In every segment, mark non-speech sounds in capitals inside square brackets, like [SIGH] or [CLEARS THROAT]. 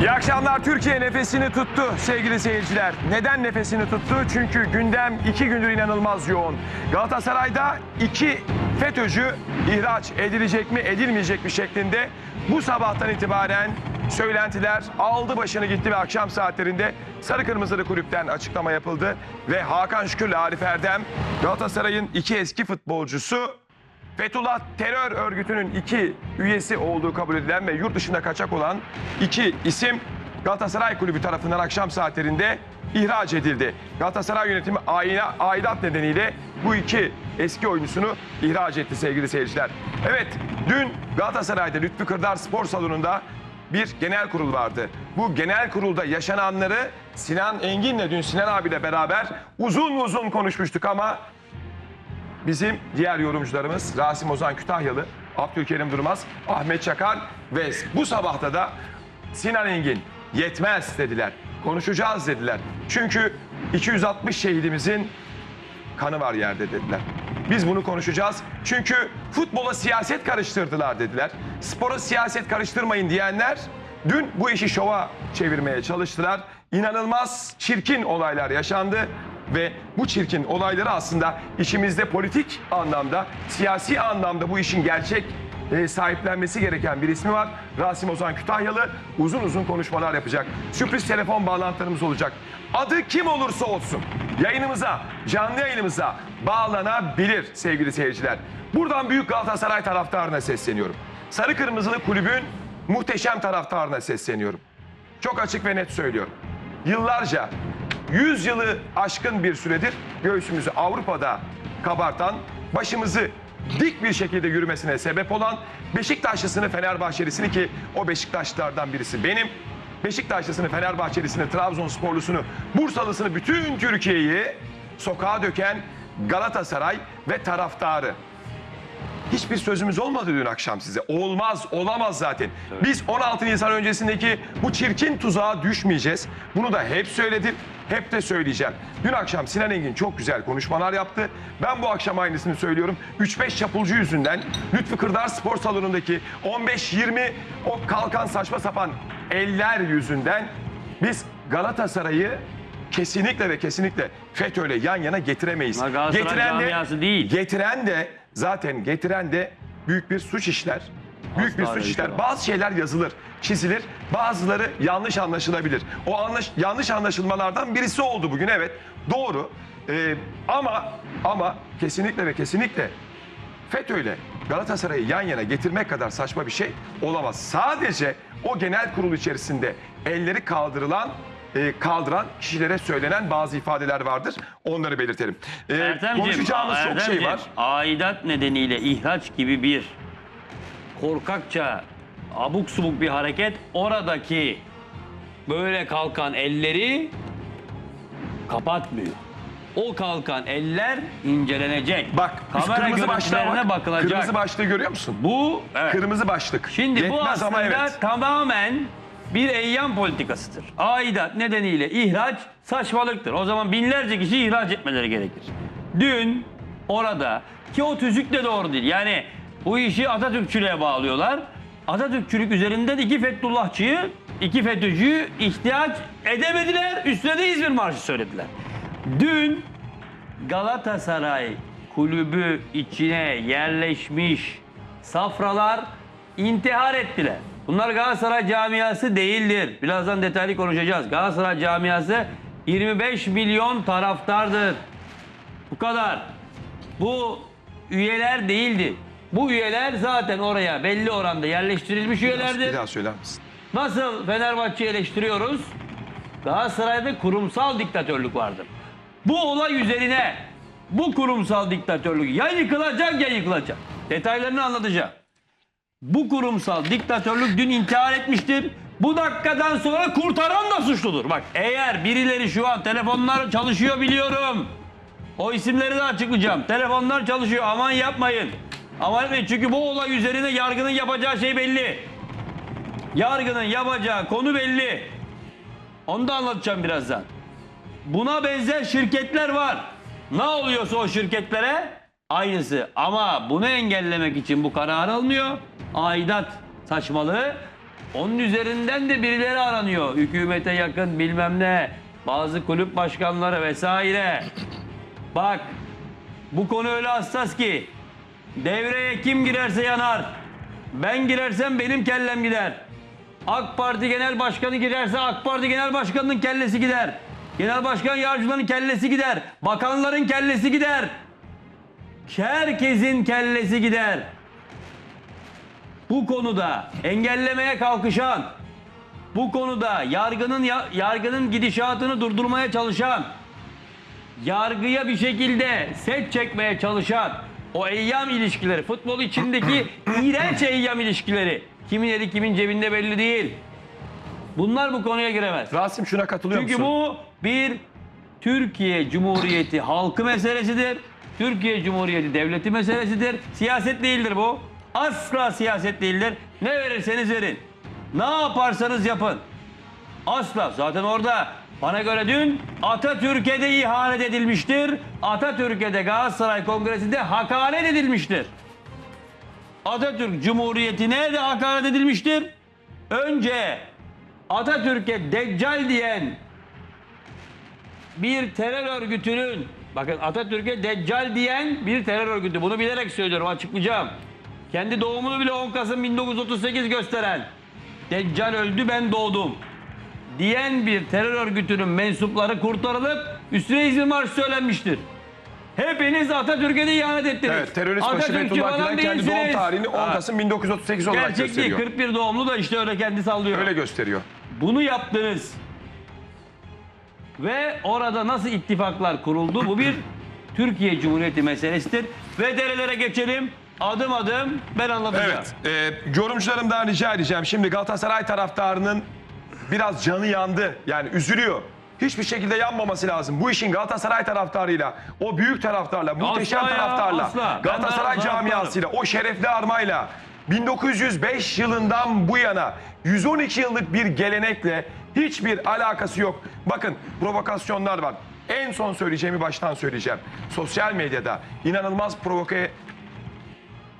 İyi akşamlar. Türkiye nefesini tuttu sevgili seyirciler. Neden nefesini tuttu? Çünkü gündem iki gündür inanılmaz yoğun. Galatasaray'da iki FETÖ'cü ihraç edilecek mi edilmeyecek mi şeklinde bu sabahtan itibaren söylentiler aldı başını gitti ve akşam saatlerinde Sarı Kırmızılı kulüpten açıklama yapıldı. Ve Hakan Şükür'le Arif Erdem Galatasaray'ın iki eski futbolcusu Fethullah terör örgütünün iki üyesi olduğu kabul edilen ve yurt dışında kaçak olan iki isim Galatasaray Kulübü tarafından akşam saatlerinde ihraç edildi. Galatasaray yönetimi ayna, aidat nedeniyle bu iki eski oyuncusunu ihraç etti sevgili seyirciler. Evet dün Galatasaray'da Lütfü Kırdar Spor Salonu'nda bir genel kurul vardı. Bu genel kurulda yaşananları Sinan Engin'le dün Sinan abiyle beraber uzun uzun konuşmuştuk ama bizim diğer yorumcularımız Rasim Ozan Kütahyalı, Abdülkerim Durmaz, Ahmet Çakar ve bu sabahta da Sinan Engin yetmez dediler. Konuşacağız dediler. Çünkü 260 şehidimizin kanı var yerde dediler. Biz bunu konuşacağız. Çünkü futbola siyaset karıştırdılar dediler. Spora siyaset karıştırmayın diyenler dün bu işi şova çevirmeye çalıştılar. İnanılmaz çirkin olaylar yaşandı ve bu çirkin olayları aslında içimizde politik anlamda, siyasi anlamda bu işin gerçek e, sahiplenmesi gereken bir ismi var. Rasim Ozan Kütahyalı uzun uzun konuşmalar yapacak. Sürpriz telefon bağlantılarımız olacak. Adı kim olursa olsun yayınımıza, canlı yayınımıza bağlanabilir sevgili seyirciler. Buradan Büyük Galatasaray taraftarına sesleniyorum. Sarı Kırmızılı kulübün muhteşem taraftarına sesleniyorum. Çok açık ve net söylüyorum. Yıllarca 100 yılı aşkın bir süredir göğsümüzü Avrupa'da kabartan, başımızı dik bir şekilde yürümesine sebep olan Beşiktaşlısını Fenerbahçelisini ki o Beşiktaşlılardan birisi benim. Beşiktaşlısını Fenerbahçelisini, Trabzonsporlusunu, Bursalısını bütün Türkiye'yi sokağa döken Galatasaray ve taraftarı. Hiçbir sözümüz olmadı dün akşam size. Olmaz, olamaz zaten. Biz 16 Nisan öncesindeki bu çirkin tuzağa düşmeyeceğiz. Bunu da hep söyledim, hep de söyleyeceğim. Dün akşam Sinan Engin çok güzel konuşmalar yaptı. Ben bu akşam aynısını söylüyorum. 3-5 çapulcu yüzünden Lütfü Kırdar Spor Salonu'ndaki 15-20 o kalkan saçma sapan eller yüzünden biz Galatasaray'ı kesinlikle ve kesinlikle FETÖ'yle yan yana getiremeyiz. Galatasaray camiası değil. Getiren de zaten getiren de büyük bir suç işler. Büyük bir Asla suç işler. değil. Bazı şeyler yazılır, çizilir. Bazıları yanlış anlaşılabilir. O anlaş, yanlış anlaşılmalardan birisi oldu bugün evet. Doğru. Ee, ama ama kesinlikle ve kesinlikle FETÖ'yle Galatasaray'ı yan yana getirmek kadar saçma bir şey olamaz. Sadece o genel kurul içerisinde elleri kaldırılan e, kaldıran kişilere söylenen bazı ifadeler vardır. Onları belirtelim. Ertemciğim, konuşacağımız çok şey var. Aidat nedeniyle ihraç gibi bir korkakça abuk subuk bir hareket oradaki böyle kalkan elleri kapatmıyor. O kalkan eller incelenecek. Bak Kamera kırmızı başlığa bak. bakılacak. Kırmızı başlığı görüyor musun? Bu evet. Kırmızı başlık. Şimdi bu Yetmez aslında ama evet. tamamen bir eyyam politikasıdır. Aidat nedeniyle ihraç saçmalıktır. O zaman binlerce kişi ihraç etmeleri gerekir. Dün orada ki o tüzük de doğru değil. Yani bu işi Atatürkçülüğe bağlıyorlar. Atatürkçülük üzerinden iki Fethullahçıyı, iki FETÖ'cüyü ihtiyaç edemediler. Üstüne de İzmir Marşı söylediler. Dün Galatasaray kulübü içine yerleşmiş safralar intihar ettiler. Bunlar Galatasaray camiası değildir. Birazdan detaylı konuşacağız. Galatasaray camiası 25 milyon taraftardır. Bu kadar. Bu üyeler değildi. Bu üyeler zaten oraya belli oranda yerleştirilmiş Bir üyelerdir. daha söyler misin? Nasıl Fenerbahçe'yi eleştiriyoruz? Galatasaray'da kurumsal diktatörlük vardır. Bu olay üzerine bu kurumsal diktatörlük ya yıkılacak ya yıkılacak. Detaylarını anlatacağım. Bu kurumsal diktatörlük dün intihar etmiştir. Bu dakikadan sonra kurtaran da suçludur. Bak eğer birileri şu an telefonlar çalışıyor biliyorum. O isimleri de açıklayacağım. Telefonlar çalışıyor aman yapmayın. Aman etmeyin çünkü bu olay üzerine yargının yapacağı şey belli. Yargının yapacağı konu belli. Onu da anlatacağım birazdan. Buna benzer şirketler var. Ne oluyorsa o şirketlere aynısı. Ama bunu engellemek için bu karar alınıyor. Aidat saçmalığı Onun üzerinden de birileri aranıyor. Hükümete yakın bilmem ne. Bazı kulüp başkanları vesaire. Bak bu konu öyle hassas ki devreye kim girerse yanar. Ben girersem benim kellem gider. AK Parti Genel Başkanı girerse AK Parti Genel Başkanı'nın kellesi gider. Genel Başkan yardımcılarının kellesi gider. Bakanların kellesi gider. Herkesin kellesi gider. Bu konuda engellemeye kalkışan, bu konuda yargının ya- yargının gidişatını durdurmaya çalışan, yargıya bir şekilde set çekmeye çalışan o eyyam ilişkileri, futbol içindeki [CLEARS THROAT] iğrenç eyyam ilişkileri, kimin eli kimin cebinde belli değil. Bunlar bu konuya giremez. Rasim şuna katılıyor Çünkü musun? bu bir Türkiye Cumhuriyeti halkı meselesidir. Türkiye Cumhuriyeti devleti meselesidir. Siyaset değildir bu. Asla siyaset değildir. Ne verirseniz verin. Ne yaparsanız yapın. Asla. Zaten orada bana göre dün Atatürk'e de ihanet edilmiştir. Atatürk'e de Galatasaray Kongresi'nde hakaret edilmiştir. Atatürk Cumhuriyeti'ne de hakaret edilmiştir. Önce Atatürk'e deccal diyen bir terör örgütünün bakın Atatürk'e deccal diyen bir terör örgütü. Bunu bilerek söylüyorum açıklayacağım. Kendi doğumunu bile 10 Kasım 1938 gösteren Deccal öldü ben doğdum diyen bir terör örgütünün mensupları kurtarılıp üstüne İzmir Marşı söylenmiştir. Hepiniz Atatürk'e de ihanet ettiniz. Evet, terörist başı Fethullah Gülen kendi doğum tarihini 10 Ha, Kasım 1938 olarak Gerçek gösteriyor. 41 doğumlu da işte öyle kendi sallıyor. Öyle gösteriyor. Bunu yaptınız. Ve orada nasıl ittifaklar kuruldu? Bu bir [CLEARS THROAT] Türkiye Cumhuriyeti meselesidir. Ve derelere geçelim. Adım adım ben anlatacağım. Evet, e, yorumcularımdan rica edeceğim. Şimdi Galatasaray taraftarının biraz canı yandı. Yani üzülüyor. Hiçbir şekilde yanmaması lazım. Bu işin Galatasaray taraftarıyla, o büyük taraftarla, muhteşem ya, taraftarla, asla. Galatasaray camiasıyla, o şerefli armayla 1905 yılından bu yana 112 yıllık bir gelenekle hiçbir alakası yok. Bakın provokasyonlar var. En son söyleyeceğimi baştan söyleyeceğim. Sosyal medyada inanılmaz provoke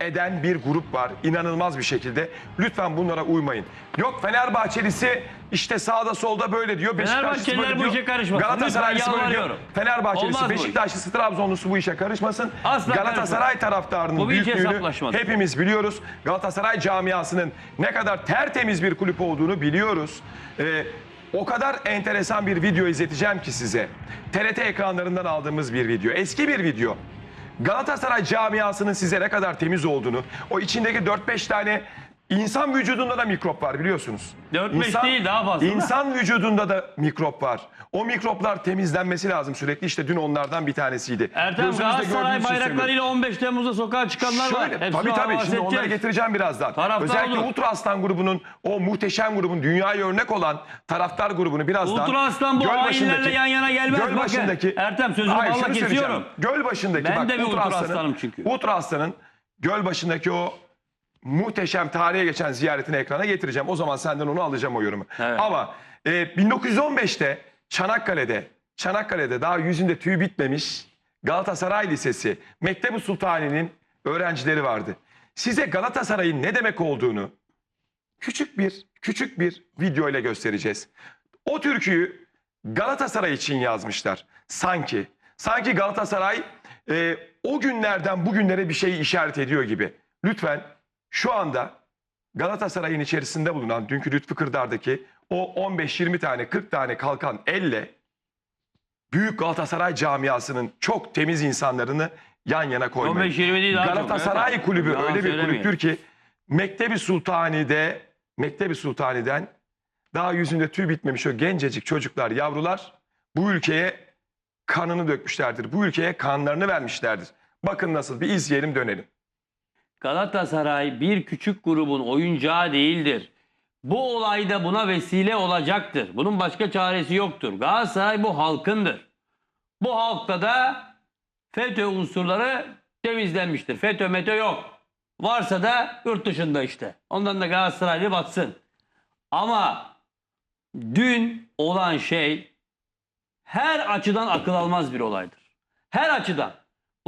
eden bir grup var. İnanılmaz bir şekilde. Lütfen bunlara uymayın. Yok Fenerbahçelisi işte sağda solda böyle diyor. Beşiktaşlısı böyle bu diyor. işe karışmasın. Galatasaraylısı Lütfen böyle diyor. yalvarıyorum. Fenerbahçelisi, Olmaz bu iş. Beşiktaşlısı, Trabzonlusu bu işe karışmasın. Asla Galatasaray karışmaz. taraftarının Bu bir hiç büyüklüğünü hepimiz biliyoruz. Galatasaray camiasının ne kadar tertemiz bir kulüp olduğunu biliyoruz. Ee, o kadar enteresan bir video izleteceğim ki size. TRT ekranlarından aldığımız bir video. Eski bir video. Galatasaray camiasının size ne kadar temiz olduğunu, o içindeki 4-5 tane insan vücudunda da mikrop var biliyorsunuz. 4-5 değil, daha fazla. İnsan vücudunda da mikrop var. O mikroplar temizlenmesi lazım sürekli. İşte dün onlardan bir tanesiydi. Ertem Gözünüzde Galatasaray gördüğünüz için söylüyorum. bayraklarıyla 15 Temmuz'da sokağa çıkanlar var. Şöyle, Hepsini tabii tabii şimdi bahsedeceğiz. onları getireceğim birazdan. Taraftar Özellikle olur. Ultra Aslan grubunun o muhteşem grubun dünyaya örnek olan taraftar grubunu birazdan. Ultra Aslan bu Gölbaşı'ndaki- hainlerle yan yana gelmez. Bakın, Gölbaşı'ndaki Ertem, sözünü balla şunu söyleyeceğim. kesiyorum. Gölbaşı'ndaki Ben bak de bir Ultra Aslan'ın, Aslan'ım çünkü. Ultra Aslan'ın Gölbaşı'ndaki o muhteşem tarihe geçen ziyaretini ekrana getireceğim. O zaman senden onu alacağım o yorumu. Evet. Ama e, 1915'te Çanakkale'de Çanakkale'de daha yüzünde tüy bitmemiş Galatasaray Lisesi Mektebi Sultani'nin öğrencileri vardı. Size Galatasaray'ın ne demek olduğunu küçük bir küçük bir video ile göstereceğiz. O türküyü Galatasaray için yazmışlar. Sanki sanki Galatasaray e, o günlerden bugünlere bir şey işaret ediyor gibi. Lütfen şu anda Galatasaray'ın içerisinde bulunan dünkü Lütfü Kırdar'daki o 15-20 tane 40 tane kalkan elle büyük Galatasaray camiasının çok temiz insanlarını yan yana koymayın. 15-20 değil daha çok. Galatasaray Evet. kulübü Yalan öyle bir kulüptür ki Mektebi Sultani'de Mektebi Sultani'den daha yüzünde tüy bitmemiş o gencecik çocuklar, yavrular bu ülkeye kanını dökmüşlerdir. Bu ülkeye kanlarını vermişlerdir. Bakın nasıl bir izleyelim dönelim. Galatasaray bir küçük grubun oyuncağı değildir. Bu olayda buna vesile olacaktır. Bunun başka çaresi yoktur. Galatasaray bu halkındır. Bu halkta da FETÖ unsurları temizlenmiştir. FETÖ METÖ yok. Varsa da yurt dışında işte. Ondan da Galatasaraylı batsın. Ama dün olan şey her açıdan akıl almaz bir olaydır. Her açıdan.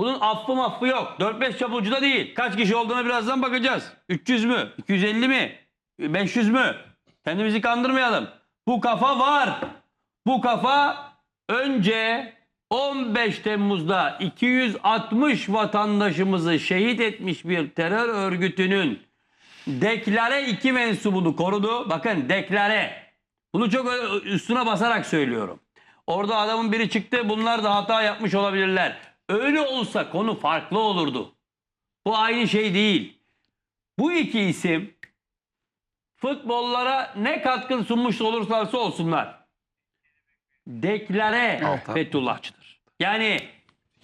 Bunun affı maffı yok. 4-5 çapulcuda değil. Kaç kişi olduğuna birazdan bakacağız. 300 mü? 250 mi? 500 mü? Kendimizi kandırmayalım. Bu kafa var. Bu kafa önce 15 Temmuz'da 260 vatandaşımızı şehit etmiş bir terör örgütünün deklare iki mensubunu korudu. Bakın deklare. Bunu çok üstüne basarak söylüyorum. Orada adamın biri çıktı bunlar da hata yapmış olabilirler. Öyle olsa konu farklı olurdu. Bu aynı şey değil. Bu iki isim futbollara ne katkı sunmuş olurlarsa olsunlar. Deklare Fethullahçıdır. Yani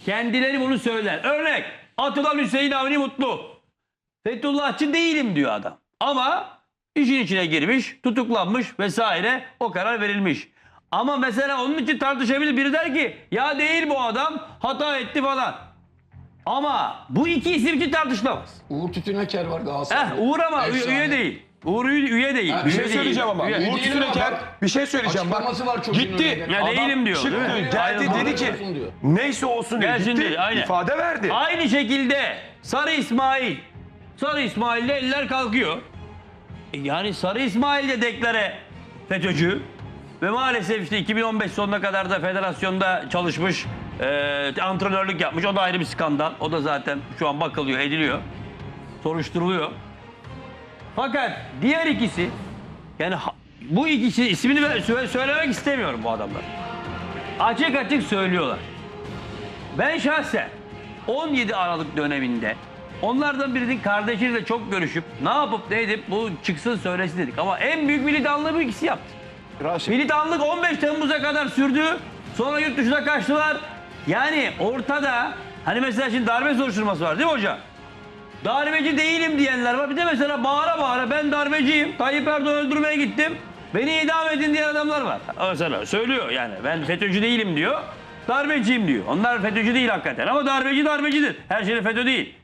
kendileri bunu söyler. Örnek atılan Hüseyin Avni Mutlu. Fethullahçı değilim diyor adam. Ama işin içine girmiş, tutuklanmış vesaire o karar verilmiş. Ama mesela onun için tartışabilir. Biri der ki ya değil bu adam hata etti falan. Ama bu iki isim için tartışılamaz. Uğur Tütüneker var Galatasaray'da. Heh, Uğur ama üye, Efsane. üye değil. Uğur üye, üye değil. Ha, Bir şey söyleyeceğim ama. Üye- Uğur Tütüneker bir şey söyleyeceğim bak. var çocuğun Gitti. Ya Adam değilim diyor, Çıktı değil geldi Ayrılma. dedi ki diyor. neyse olsun dedi. Gelsin Gitti dedi, aynen. ifade verdi. Aynı şekilde Sarı İsmail. Sarı İsmail'de eller kalkıyor. E Yani Sarı İsmail de deklare FETÖ'cü. Ve maalesef işte 2015 sonuna kadar da federasyonda çalışmış, e, antrenörlük yapmış. O da ayrı bir skandal. O da zaten şu an bakılıyor, ediliyor. Soruşturuluyor. Fakat diğer ikisi, yani bu ikisi ismini söylemek istemiyorum bu adamlar. Açık açık söylüyorlar. Ben şahsen 17 Aralık döneminde onlardan birinin kardeşiyle çok görüşüp ne yapıp ne edip bu çıksın söylesin dedik. Ama en büyük militanlığı bu ikisi yaptı. Militanlık 15 Temmuz'a kadar sürdü. Sonra yurt dışına kaçtılar. Yani ortada hani mesela şimdi darbe soruşturması var değil mi hocam? Darbeci değilim diyenler var. Bir de mesela bağıra bağıra ben darbeciyim. Tayyip Erdoğan öldürmeye gittim. Beni idam edin diyen adamlar var. Mesela söylüyor yani ben FETÖ'cü değilim diyor. Darbeciyim diyor. Onlar FETÖ'cü değil hakikaten ama darbeci darbecidir. Her şey de FETÖ değil.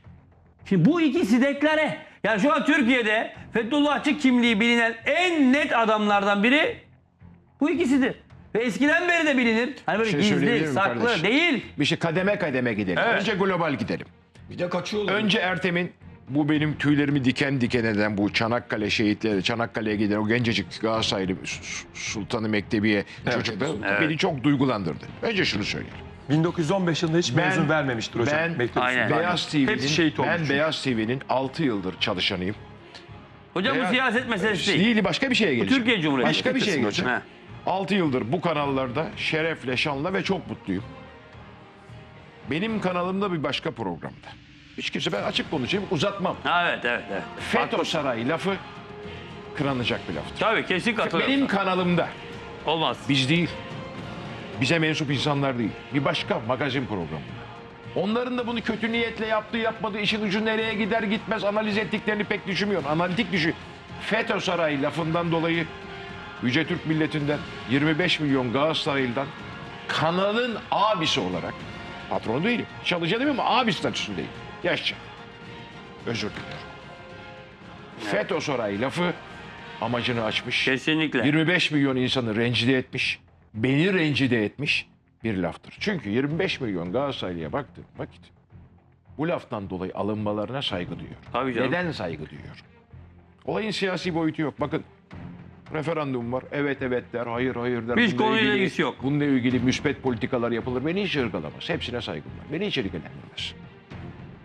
Şimdi bu ikisi deklare. Yani şu an Türkiye'de Fethullahçı kimliği bilinen en net adamlardan biri bu ikisidir. Ve eskiden beri de bilinir. Hani böyle şey söyleyebilir gizli, miyim saklı kardeşim? değil. Bir şey kademe kademe gidelim. Evet. Önce global gidelim. Bir de kaçıyorlar. Önce Ertem'in bu benim tüylerimi diken diken eden bu Çanakkale şehitleri, Çanakkale'ye giden o gencecik Galatasaraylı Su- Sultanı Mektebiye çocuklar beni çok duygulandırdı. Önce şunu söyleyelim. 1915 yılında hiç mezun vermemiştir hocam. Ben Mektup Aynen. Beyaz Hepsi şehit TV'nin olmuş. ben çünkü. Beyaz TV'nin 6 yıldır çalışanıyım. Hocam bu Veya- siyaset meselesi değil. Değil başka bir şeye geleceğim. Türkiye Cumhuriyeti. Başka bir şeye Hocam. 6 yıldır bu kanallarda şerefle, şanla ve çok mutluyum. Benim kanalımda bir başka programda. Hiç kimse ben açık konuşayım uzatmam. Ha, evet evet evet. FETÖ Sarayı lafı kıranacak bir laftır. Tabii kesin katılıyorum. Benim kanalımda Olmaz. biz değil, bize mensup insanlar değil, bir başka magazin programında. Onların da bunu kötü niyetle yaptığı yapmadığı işin ucu nereye gider gitmez analiz ettiklerini pek düşünmüyorum. Analitik düşün. FETÖ Sarayı lafından dolayı Yüce Türk milletinden 25 milyon Galatasaraylı'dan kanalın abisi olarak patronu değilim. Çalışan değilim ama abi statüsündeyim. Yaşça. Özür diliyorum. FETÖ Sarayı lafı amacını açmış. Kesinlikle. 25 milyon insanı rencide etmiş, beni rencide etmiş bir laftır. Çünkü 25 milyon Galatasaraylı'ya baktığım vakit bu laftan dolayı alınmalarına saygı duyuyorum. Tabii canım. Neden saygı duyuyorum? Olayın siyasi boyutu yok. Bakın referandum var. Evet evet der, hayır hayır der. Hiç Bununla konuyla ilgili- ilgisi yok. Bununla ilgili müspet politikalar yapılır. Beni hiç ırgalamaz. Hepsine saygım var. Beni hiç ilgilendirmez.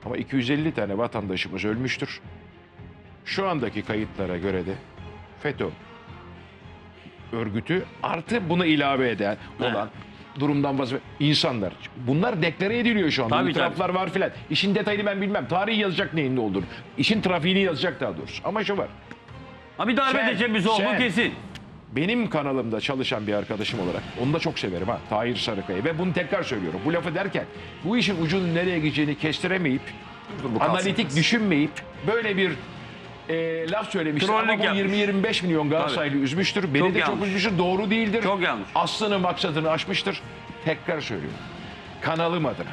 Ama 250 tane vatandaşımız ölmüştür. Şu andaki kayıtlara göre de FETÖ örgütü artı bunu ilave eden olan durumdan vazgeçen insanlar. Bunlar deklare ediliyor şu anda. Tabii, İtiraflar var filan. İşin detayını ben bilmem. Tarihi yazacak neyin ne olduğunu. İşin trafiğini yazacak daha doğrusu. Ama şu var. Ha bir darbe Sen- teşebbüsü olduğu sen- kesin. Benim kanalımda çalışan bir arkadaşım olarak onu da çok severim ha. Tahir Sarıkaya ve bunu tekrar söylüyorum. Bu lafı derken bu işin ucunun nereye gideceğini kestiremeyip Bu kalsın. analitik düşünmeyip böyle bir e, laf söylemiştir Trollük ama bu yapmış. 20-25 milyon Galatasaraylı üzmüştür. Beni Çok de yanlış. çok üzmüştür. Doğru değildir. Çok yanlış. Aslını maksadını aşmıştır. Tekrar söylüyorum. Kanalım adına.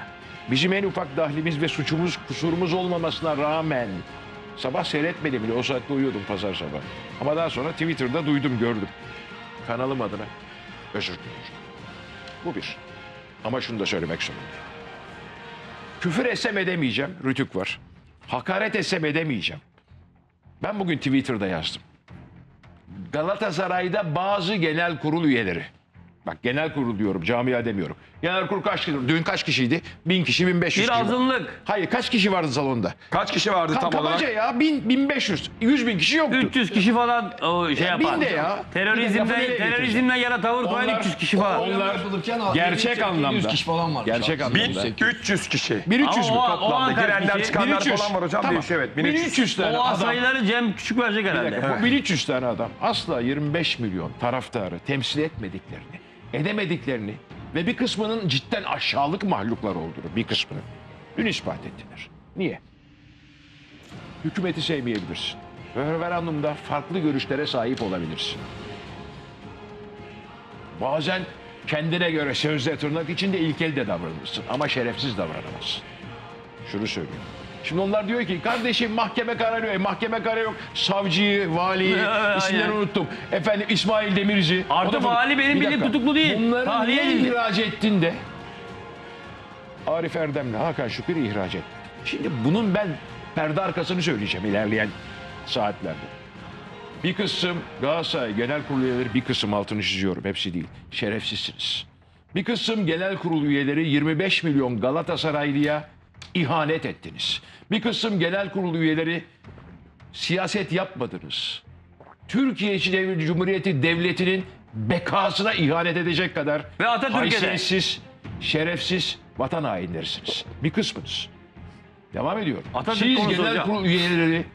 Bizim en ufak dahlimiz ve suçumuz, kusurumuz olmamasına rağmen sabah seyretmedim bile. O saatte uyuyordum pazar sabahı. Ama daha sonra Twitter'da duydum, gördüm. Kanalım adına özür diliyorum. Bu bir. Ama şunu da söylemek zorundayım. Küfür etsem edemeyeceğim. Rütük var. Hakaret etsem edemeyeceğim. Ben bugün Twitter'da yazdım. Galatasaray'da bazı genel kurul üyeleri. Bak genel kurul diyorum camia demiyorum. Genel kurul kaç kişi? Dün kaç kişiydi? 1000 kişi 1500 Bir kişi. azınlık. Hayır kaç kişi vardı salonda? Kaç kişi vardı Ka- tam olarak? kabaca ya 1000, 1500. 100 bin kişi yoktu. 300 kişi falan o şey yapar. bin de ya. Bir de lafı Terörizmden, nereye terörizmden yana tavır koyan Onlar- 300 kişi falan. Onlar gerçek 700 anlamda. kişi falan varmış Gerçek anlamda. 1300 kişi. 1300 mü o o toplamda? Girenler çıkanlar 1300. falan var hocam Tamam. değişiyor evet. 1300. 1300 tane O adam. sayıları Cem Küçük verecek herhalde. bu 1300 tane adam asla 25 milyon taraftarı temsil etmediklerini, edemediklerini ve bir kısmının cidden aşağılık mahluklar olduğunu bir kısmını dün ispat ettiler. Niye? Hükümeti sevmeyebilirsin. Referandumda farklı görüşlere sahip olabilirsin. Bazen kendine göre sözde tırnak içinde ilkel de davranırsın ama şerefsiz davranamazsın. Şunu söylüyorum. Şimdi onlar diyor ki kardeşim mahkeme kararı yok. E, mahkeme kararı yok. Savcıyı, valiyi, [LAUGHS] isimlerini unuttum. Efendim İsmail Demirci. Artı O da- vali benim Bir bildiğim tutuklu değil. Bunları Tahliye niye edildi. ihraç ettin de Arif Erdem'le Hakan Şükür'ü ihraç et. Şimdi bunun ben perde arkasını söyleyeceğim ilerleyen saatlerde. Bir kısım Galatasaray Genel Kurulu üyeleri bir kısım altını çiziyorum hepsi değil. Şerefsizsiniz. Bir kısım genel kurul üyeleri 25 milyon Galatasaraylıya ihanet ettiniz. Bir kısım genel kurul üyeleri siyaset yapmadınız. Türkiye Devleti Cumhuriyeti Devleti'nin bekasına ihanet edecek kadar Ve haysiyetsiz, şerefsiz vatan hainlerisiniz. Bir kısmınız. Devam ediyorum. Atatürk Siz genel hocam. kurul üyeleri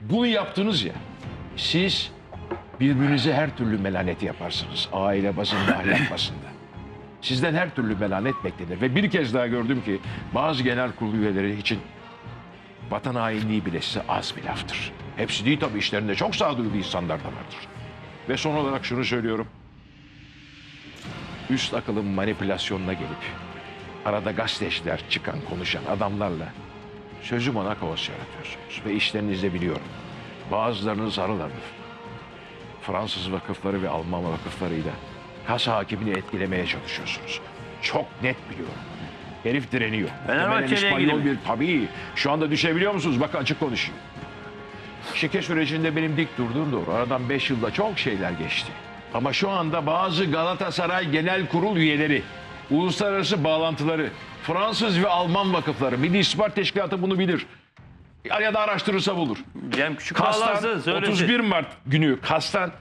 bunu yaptınız ya. Siz birbirinize her türlü melanet yaparsınız. Aile bazında, ahlak bazında. Sizden her türlü melanet beklenir. Ve bir kez daha gördüm ki bazı genel kurulu üyeleri için vatan hainliği bile size az bir laftır. Hepsi değil tabii işlerinde çok sağduyulu insanlar da vardır. Ve son olarak şunu söylüyorum. Üst akılın manipülasyonuna gelip arada gazeteciler çıkan konuşan adamlarla sözü Monaco havası yaratıyorsunuz. Ve işlerinizde biliyorum. Bazılarınız arılardır. Fransız vakıfları ve Alman vakıflarıyla kas hakimini etkilemeye çalışıyorsunuz. Çok net biliyorum. Herif direniyor. İlgili İspanyol bir tabii. Şu anda düşebiliyor musunuz? Bakın açık konuşayım. Şike sürecinde benim dik durduğum doğru. Aradan 5 yılda çok şeyler geçti. Ama şu anda bazı Galatasaray Genel Kurul üyeleri, uluslararası bağlantıları, Fransız ve Alman vakıfları, Milli İstihbarat Teşkilatı bunu bilir. Ya da araştırırsa bulur. Cem Küçük Kastan bağlansın söylesin. 31 Mart günü Kastan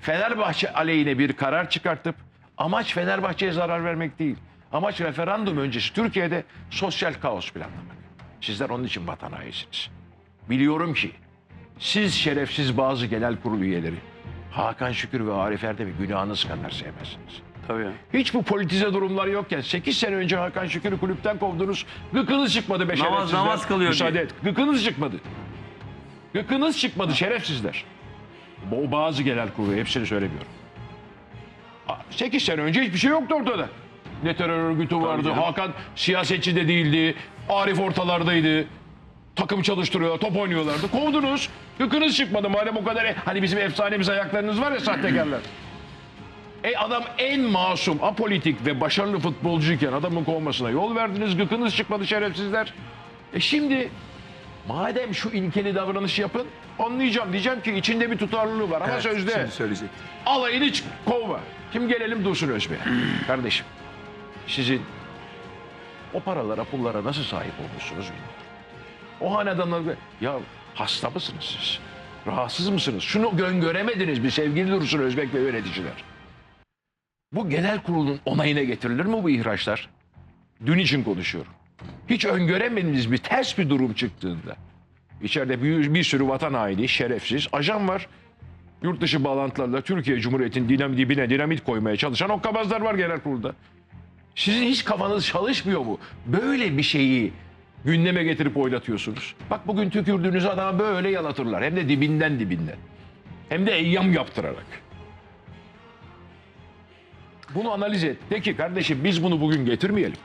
Fenerbahçe aleyhine bir karar çıkartıp amaç Fenerbahçe'ye zarar vermek değil. Amaç referandum öncesi Türkiye'de sosyal kaos planlamak. Sizler onun için vatan hainisiniz. Biliyorum ki siz şerefsiz bazı genel kurul üyeleri Hakan Şükür ve Arif Erdem'i günahınız kadar sevmezsiniz. Tabii. Hiç bu politize durumlar yokken 8 sene önce Hakan Şükür'ü kulüpten kovdunuz. Gıkınız çıkmadı be Namaz- şerefsizler. namaz kılıyor Müsaade diye. et. Gıkınız çıkmadı. Gıkınız çıkmadı şerefsizler. O bazı genel kurulu hepsini söylemiyorum. 8 sene önce hiçbir şey yoktu ortada. Ne terör örgütü vardı. canım. Hakan siyasetçi de değildi. Arif ortalardaydı. Takım çalıştırıyorlar, top oynuyorlardı. Kovdunuz. Gıkınız çıkmadı madem o kadar. Hani bizim efsanemiz ayaklarınız var ya sahtekarlar. E adam en masum, apolitik ve başarılı futbolcuyken adamın kovmasına yol verdiniz. Gıkınız çıkmadı şerefsizler. E şimdi madem şu ilkeli davranış yapın anlayacağım. Diyeceğim ki içinde bir tutarlılığı var ama Evet, sözde Şimdi söyleyecek. alayını hiç kovma. Şimdi gelelim Dursun Özbey'e. [CLEARS THROAT] Kardeşim sizin o paralara pullara nasıl sahip olmuşsunuz bilmiyorum. O hanedanlarda ya hasta mısınız siz? Rahatsız mısınız? Şunu göngöremediniz mi sevgili Dursun Özbek ve yöneticiler? Bu genel kurulun onayına getirilir mi bu ihraçlar? Dün için konuşuyorum. Hiç öngöremediniz mi ters bir durum çıktığında? İçeride bir, bir sürü vatan haini, şerefsiz ajan var. Yurt dışı bağlantılarla Türkiye Cumhuriyeti'nin dinam dibine dinamit koymaya çalışan okkabazlar var genel kurulda. Sizin hiç kafanız çalışmıyor mu? Böyle bir şeyi gündeme getirip oynatıyorsunuz. Bak bugün tükürdüğünüz adama böyle yalatırlar. Hem de dibinden dibinden. Hem de eyyam yaptırarak. Bunu analiz et. De ki kardeşim biz bunu bugün getirmeyelim.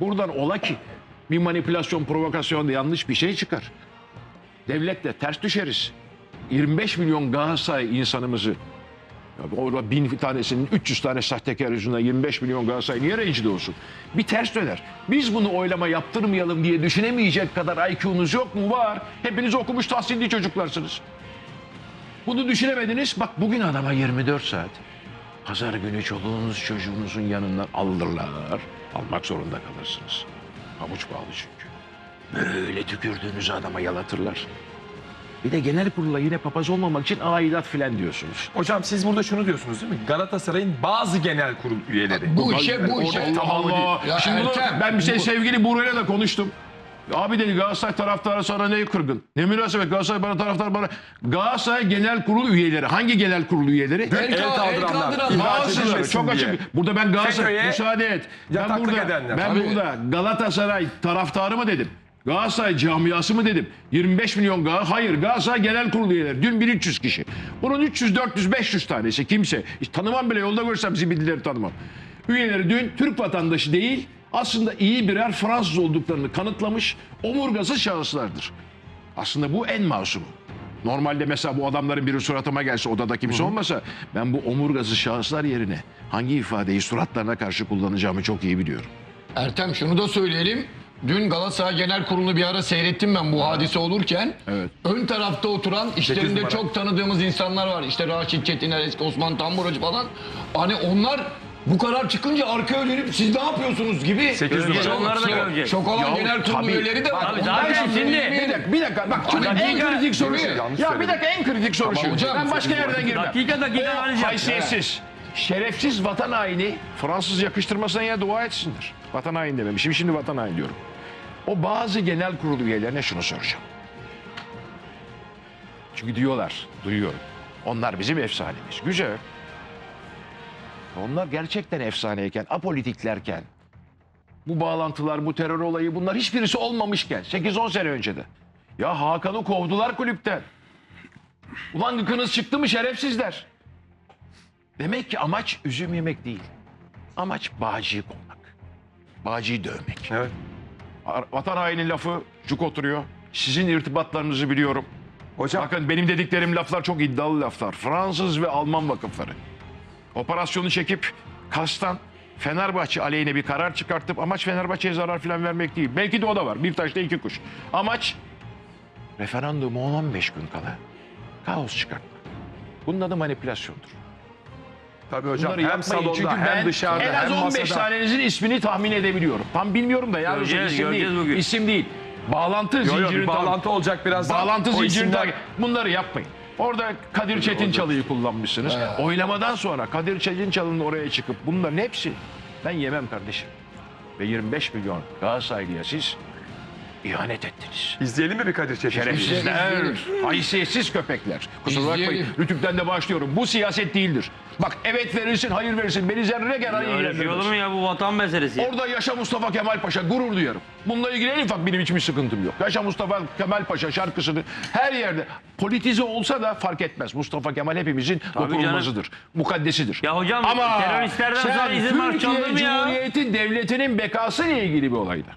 Buradan ola ki bir manipülasyon, provokasyon yanlış bir şey çıkar. Devletle ters düşeriz. 25 milyon Galatasaray insanımızı orada bin tanesinin 300 tane sahtekar yüzünden 25 milyon Galatasaray niye rencide olsun? Bir ters döner. Biz bunu oylama yaptırmayalım diye düşünemeyecek kadar IQ'nuz yok mu? Var. Hepiniz okumuş tahsilli çocuklarsınız. Bu Bunu düşünemediniz. Bak bugün adama 24 saat. Pazar günü çoluğunuz çocuğunuzun yanından alırlar. Almak zorunda kalırsınız. Pabuç bağlı çünkü. Böyle tükürdüğünüz adama yalatırlar. Bir de genel kurula yine papaz olmamak için aidat filan diyorsunuz. Hocam siz burada şunu diyorsunuz değil mi? Galatasaray'ın bazı genel kurul üyeleri. Bu işe bu işe. Değil. Ya Şimdi bunu- ben bir şey bu- sevgili Buray'la da konuştum. Abi dedi Galatasaray taraftarı sana ne kırgın? Ne münasebet Galatasaray bana taraftar bana. Galatasaray genel kurul üyeleri. Hangi genel kurul üyeleri? El, El el kaldıranlar. Bazıları çok diye. açık. Burada ben Galatasaray FETÖ'ye müsaade et. Ben burada edenler. ben Tabii. burada Galatasaray taraftarı mı dedim? Galatasaray camiası mı dedim? 25 milyon Galatasaray. Hayır Galatasaray genel kurulu üyeleri. Dün 1300 kişi. Bunun 300 400 500 tanesi kimse. Hiç tanımam bile yolda görsem zibildileri tanımam. Üyeleri dün Türk vatandaşı değil aslında iyi birer Fransız olduklarını kanıtlamış omurgasız şahıslardır. Aslında bu en masumu. Normalde mesela bu adamların biri suratıma gelse odada kimse olmasa ben bu omurgasız şahıslar yerine hangi ifadeyi suratlarına karşı kullanacağımı çok iyi biliyorum. Ertem şunu da söyleyelim. Dün Galatasaray Genel Kurulu'nu bir ara seyrettim ben bu hadise olurken. Evet. Ön tarafta oturan işlerinde çok tanıdığımız insanlar var. İşte Raşit Çetiner, eski Osman Tamburacı falan. Hani onlar bu karar çıkınca arkaya dönüp siz ne yapıyorsunuz gibi. Sekiz Şok- numara. Onları da görecek. Şok olan genel kurulu üyeleri de var. Abi zaten şimdi. Bir dakika, bir dakika. Bak çünkü Dakika. en kritik soru şu. Ya bir dakika en kritik soru şu. Ben başka yerden girmem. Dakika dakika O analiz yap. haysiyetsiz, şerefsiz vatan haini Fransız yakıştırmasına ya dua etsinler. Vatan haini dememişim şimdi vatan haini diyorum. O bazı genel kurulu üyelerine şunu soracağım. Çünkü diyorlar, duyuyorum. Onlar bizim efsanemiz. Güzel. Onlar gerçekten efsaneyken, apolitiklerken, bu bağlantılar, bu terör olayı bunlar hiçbirisi olmamışken 8-10 sene önce de. Ya Hakan'ı kovdular kulüpten. Ulan gıkınız çıktı mı şerefsizler. Demek ki amaç üzüm yemek değil. Amaç bağcıyı kovmak. Bağcıyı dövmek. Evet. Vatan hainin lafı cuk oturuyor. Sizin irtibatlarınızı biliyorum. Hocam Bakın benim dediklerim laflar çok iddialı laflar. Fransız ve Alman vakıfları. Operasyonu çekip kastan Fenerbahçe aleyhine bir karar çıkartıp amaç Fenerbahçe'ye zarar falan vermek değil. Belki de o da var. Bir taşla iki kuş. Amaç referanduma 15 gün kala kaos çıkartmak. Bunun adı manipülasyondur. tabii hocam Bunları hem salonda Çünkü hem ben dışarıda en az hem 15 masada. tanenizin ismini tahmin edebiliyorum. Tam bilmiyorum da yalnız Göreceğiz, isim göreceğiz değil. bugün. İsim değil. Bağlantı Yo, yo, zincirini bir tam- bağlantı olacak birazdan. Bağlantı isimler- takip- Bunları yapmayın. Orada Kadir Çetinçalı'yı kullanmışsınız. Oylamadan sonra Kadir Çetinçalı'nın oraya çıkıp bunların hepsi ben yemem kardeşim. Ve 25 milyon Galatasaraylı'ya siz ihanet ettiniz. İzleyelim mi bir Kadir Çetin? Şerefsizler, haysiyetsiz köpekler. Kusura bakmayın. Rütük'ten de başlıyorum. Bu siyaset değildir. Bak evet verirsin, hayır verirsin. Beni zerre kadar Öyle şey olur ilgilendirmez. mu ya bu vatan meselesi? Orada yaşa Mustafa Kemal Paşa gurur duyarım. Bununla ilgili en ufak benim hiçbir sıkıntım yok. Yaşa Mustafa Kemal Paşa şarkısını her yerde politize olsa da fark etmez. Mustafa Kemal hepimizin dokunulmazıdır. Mukaddesidir. Ya hocam, Ama teröristlerden sonra izin çalınır mı ya? Cumhuriyeti Devleti'nin bekası ile ilgili bir olayda.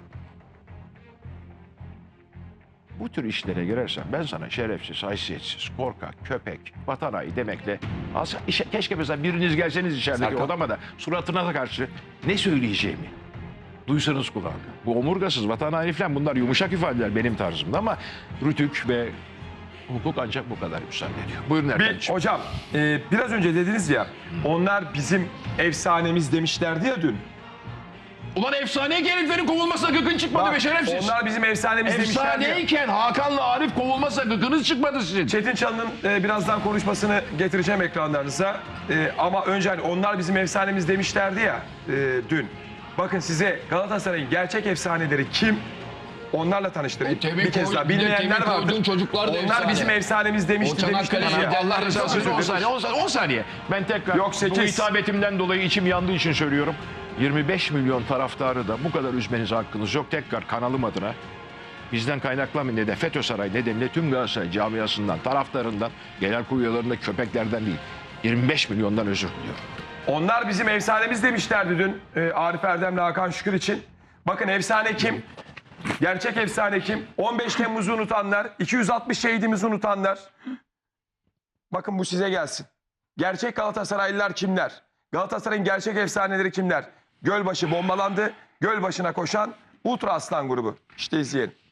Bu tür işlere girersen ben sana şerefsiz, haysiyetsiz, korkak, köpek, vatan haini demekle Aslında işe- keşke mesela biriniz gelseniz içerideki Serkan. odama da suratına da karşı ne söyleyeceğimi duysanız kulağında. Bu omurgasız, vatan haini falan bunlar yumuşak ifadeler benim tarzımda ama rütük ve hukuk ancak bu kadar müsaade ediyor. Buyurun Bir, Erkan'cığım. hocam e, biraz önce dediniz ya onlar bizim efsanemiz demişlerdi ya dün. Ulan efsaneyken heriflerin kovulmasına gıkın çıkmadı Bak, be şerefsiz. onlar bizim efsanemiz demişlerdi ya. Efsaneyken Hakan'la Arif kovulmasa gıkınız çıkmadı sizin. Çetin Çalı'nın e, birazdan konuşmasını getireceğim ekranlarınıza. E, ama önce hani onlar bizim efsanemiz demişlerdi ya e, dün. Bakın size Galatasaray'ın gerçek efsaneleri kim? Onlarla tanıştırayım. O Tevfik bir kez daha bir de bilmeyenler Tevfik vardır. Koyduğun çocuklar da Onlar efsane. bizim efsanemiz demişti O Çanakkale demiştiniz ya. liderleri Allah rızası için 10 saniye, 10 saniye, 10 saniye. Ben tekrar Yok, bu sekiz. hitabetimden dolayı içim yandığı için söylüyorum. 25 milyon taraftarı da bu kadar üzmenize hakkınız yok. Tekrar kanalım adına bizden kaynaklanmayın dedi. FETÖ Saray nedeniyle tüm Galatasaray camiasından, taraftarından, genel kurul üyelerinde köpeklerden değil. 25 milyondan özür diliyorum. Onlar bizim efsanemiz demişlerdi dün e, Arif Erdem'le Hakan Şükür için. Bakın efsane kim? Gerçek efsane kim? 15 Temmuz'u unutanlar, 260 şehidimizi unutanlar. Bakın bu size gelsin. Gerçek Galatasaraylılar kimler? Galatasaray'ın gerçek efsaneleri kimler? Gölbaşı bombalandı. Gölbaşı'na koşan Ultra Aslan grubu. İşte izleyelim.